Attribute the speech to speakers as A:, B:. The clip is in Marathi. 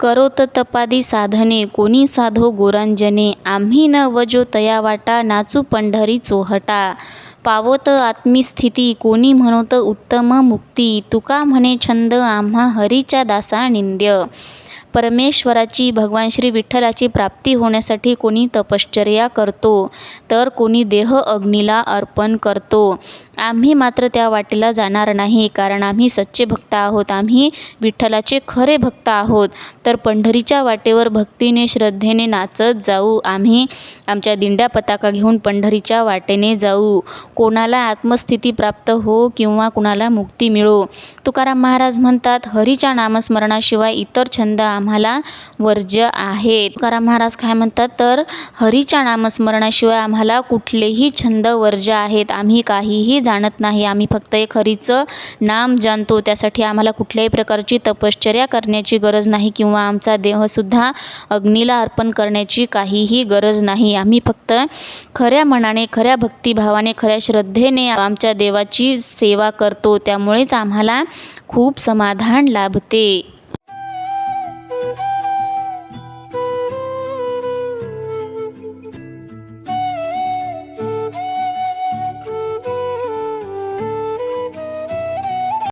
A: करोत तपादी साधने कोणी साधो गोरांजने आम्ही न वजो तया वाटा नाचू पंढरी चोहटा. पावत आत्मीस्थिती कोणी म्हणोत उत्तम मुक्ती. तुका म्हणे छंद आम्हा हरीच्या दासा निंद्य. परमेश्वराची भगवान श्री विठ्ठलाची प्राप्ती होण्यासाठी कोणी तपश्चर्या करतो तर कोणी देह अग्नीला अर्पण करतो. आम्ही मात्र त्या वाटेला जाणार नाही कारण आम्ही सच्चे भक्त आहोत. आम्ही विठ्ठलाचे खरे भक्त आहोत. तर पंढरीच्या वाटेवर भक्तीने श्रद्धेने नाचत जाऊ. आम्ही आमच्या दिंड्या पताका घेऊन पंढरीच्या वाटेने जाऊ. कोणाला आत्मस्थिती प्राप्त हो किंवा कुणाला मुक्ती मिळो? तुकाराम महाराज म्हणतात हरीच्या नामस्मरणाशिवाय इतर छंद आम्हाला वर्ज्य आहेत तुकाराम महाराज काय म्हणतात तर हरीच्या नामस्मरणाशिवाय आम्हाला कुठलेही छंद वर्ज्य आहेत आम्ही काहीही जाणत नाही. आम्ही फक्त एक हरीचं नाम जाणतो त्यासाठी आम्हाला कुठल्याही प्रकारची तपश्चर्या करण्याची गरज नाही किंवा आमचा देहसुद्धा अग्नीला अर्पण करण्याची काहीही गरज नाही. आम्ही फक्त खऱ्या मनाने खऱ्या भक्तिभावाने खऱ्या श्रद्धेने आमच्या देवाची सेवा करतो त्यामुळेच आम्हाला खूप समाधान लाभते.